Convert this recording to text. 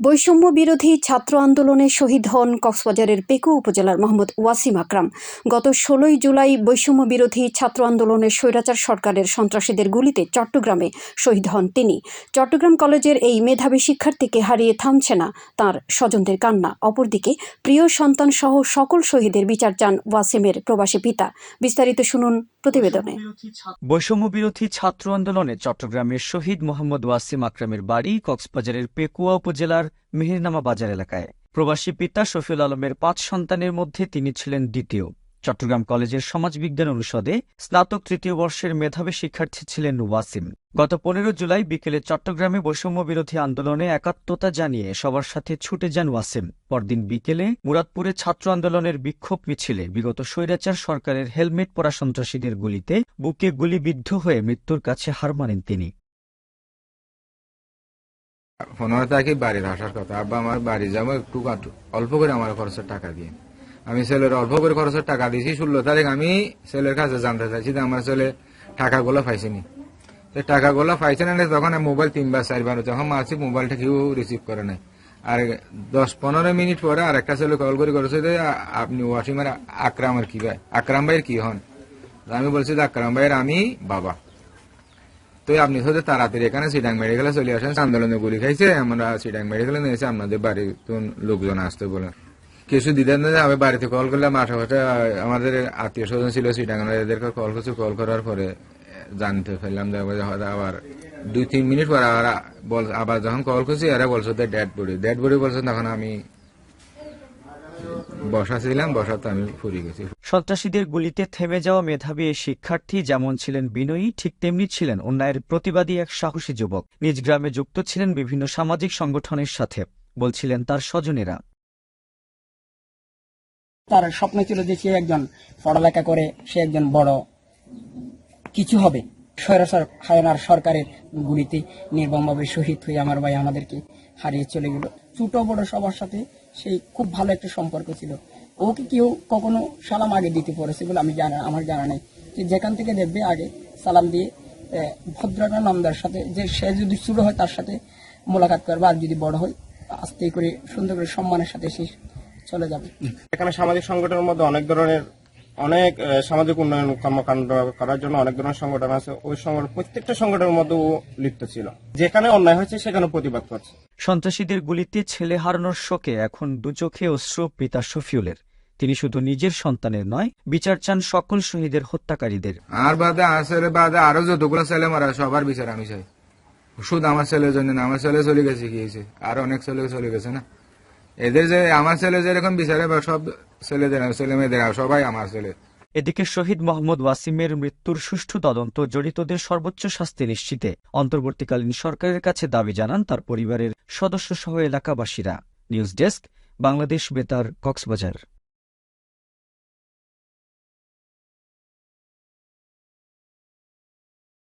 বৈষম্য বিরোধী ছাত্র আন্দোলনে শহীদ হন কক্সবাজারের পেকু উপজেলার মোহাম্মদ ওয়াসিম আকরাম। গত ষোলোই জুলাই বৈষম্য বিরোধী ছাত্র আন্দোলনে স্বৈরাচার সরকারের সন্ত্রাসীদের গুলিতে চট্টগ্রামে শহীদ হন তিনি। চট্টগ্রাম কলেজের এই মেধাবী শিক্ষার্থীকে হারিয়ে থামছে না তার স্বজনদের কান্না। অপরদিকে প্রিয় সন্তান সহ সকল শহীদের বিচার চান ওয়াসিমের প্রবাসী পিতা। বিস্তারিত শুনুন প্রতিবেদনে। বৈষম্য বিরোধী ছাত্র আন্দোলনে চট্টগ্রামের শহীদ মোহাম্মদ ওয়াসিম আকরামের বাড়ি কক্সবাজারের পেকুয়া উপজেলার মেহেরনামা বাজার এলাকায়। প্রবাসী পিতা শফিউল আলমের পাঁচ সন্তানের মধ্যে তিনি ছিলেন দ্বিতীয়। চট্টগ্রাম কলেজের সমাজবিজ্ঞান অনুষদে স্নাতক তৃতীয় বর্ষের মেধাবী শিক্ষার্থী ছিলেন ওয়াসিম। গত পনেরো জুলাই বিকেলে চট্টগ্রামে বৈষম্য বিরোধী আন্দোলনে একাত্মতা জানিয়ে সবার সাথে ছুটে যান ওয়াসিম। পরদিন বিকেলে মুরাদপুরে ছাত্র আন্দোলনের বিক্ষোভ মিছিলে বিগত স্বৈরাচার সরকারের হেলমেট পরা সন্ত্রাসীদের গুলিতে বুকে গুলিবিদ্ধ হয়ে মৃত্যুর কাছে হার মানেন তিনি। পনেরো তারিখে বাড়ির আসার কথা, আব্বা আমার বাড়ি যাব একটু অল্প করে আমার খরচের টাকা দিয়ে। আমি ছেলের অল্প করে খরচের টাকা দিয়েছি ষোলো তারিখ আমি ছেলের কাছে জানতে চাইছি যে আমার ছেলে টাকাগুলো পাইছেনি। তো টাকাগুলো পাইছে না, তখন মোবাইল তিনবার, চারবার, যখন মারছি, মোবাইলটা কেউ রিসিভ করে নাই। আর দশ পনেরো মিনিট পরে আর একটা ছেলে কল করে করেছে যে আপনি ওয়াসিমের আকরামের কি ভাই? আকরাম ভাইয়ের কি হন? আমি বলছি যে, আকরাম ভাইয়ের আমি বাবা। তো আপনি হচ্ছে তাড়াতাড়ি এখানে সিডাং মেডিকেলে চলে আসেন, আন্দোলনে গুলি খাইছে, আমরা সিডাং মেডিকেলে নিয়েছি, আপনাদের বাড়ির লোকজন আসতে বলে কিছু দিতেন না আমি বাড়িতে কল করলাম, আশেপাশে আমাদের আত্মীয় স্বজন ছিল সিডাং এদেরকে কল করছি কল করার পরে জানতে ফেললাম যে হয়তো আবার দুই তিন মিনিট পর আবার বল, আবার যখন কল করছি, এরা বলছো ডেড বডি ডেড বডি বলছো, তখন আমি বসা ছিলাম বসাতে আমি ফুরি গেছি। সন্ত্রাসীদের গুলিতে থেমে যাওয়া মেধাবী এই শিক্ষার্থী যেমন ছিলেন বিনয়ী ঠিক তেমনি ছিলেন অন্যায়ের প্রতিবাদী এক সাহসী যুবক। নিজ গ্রামে যুক্ত ছিলেন বিভিন্ন সামাজিক সংগঠনের সাথে বলছিলেন তার স্বজনেরা। তার স্বপ্ন ছিল যে সে একজন পড়ালেখা করে সে একজন বড় কিছু হবে। স্বৈরাচার হায়নার সরকারের গুলিতে নির্মমভাবে শহীদ হয়ে আমার ভাই আমাদেরকে হারিয়ে চলে গেল। ছোট বড় সবার সাথে সেই খুব ভালো একটা সম্পর্ক ছিল। ওকে কেউ কখনো সালাম আগে দিতে পড়েছে বলে আমি জানা আমার জানা নেই। যে যেখান থেকে দেখবে আগে সালাম দিয়ে ভদ্রতা নামদার সাথে যে সে যদি ছোট হয় তার সাথে মোলাকাত করবে আর যদি বড় হয় আস্তে করে সুন্দর করে সম্মানের সাথে সে চলে যাবে। এখানে সামাজিক সংগঠনের মধ্যে অনেক ধরনের অনেক সামাজিক উন্নয়ন কর্মকাণ্ড করার জন্য অনেক ধরনের সংগঠন আছে। ওই সংগঠন প্রত্যেকটা সংগঠনের মধ্যে ও লিপ্ত ছিল। যেখানে অন্যায় হয়েছে সেখানে প্রতিবাদ করছে। সন্ত্রাসীদের গুলিতে ছেলে হারানোর শোকে এখন দুচোখে অশ্রু পিতা শফিউলের তিনি শুধু নিজের সন্তানের নয় বিচার চান সকল শহীদের হত্যাকারীদের। আর বাদে আর ছেলে বাদে আরও যতগুলো ছেলে মারা সবার বিচার আমি চাই। শুধু আমার ছেলের জন্য না আমার ছেলে চলে গেছে কি হয়েছে আর অনেক ছেলে চলে গেছে না। এদের যে আমার ছেলে যেরকম বিচারে বা সব ছেলেদের ছেলে মেয়েদের সবাই আমার ছেলে। এদিকে শহীদ মোহাম্মদ ওয়াসিমের মৃত্যুর সুষ্ঠু তদন্ত জড়িতদের সর্বোচ্চ শাস্তি নিশ্চিতে অন্তর্বর্তীকালীন সরকারের কাছে দাবি জানান তার পরিবারের সদস্য সহ এলাকাবাসীরা। নিউজ ডেস্ক, বাংলাদেশ বেতার, কক্সবাজার।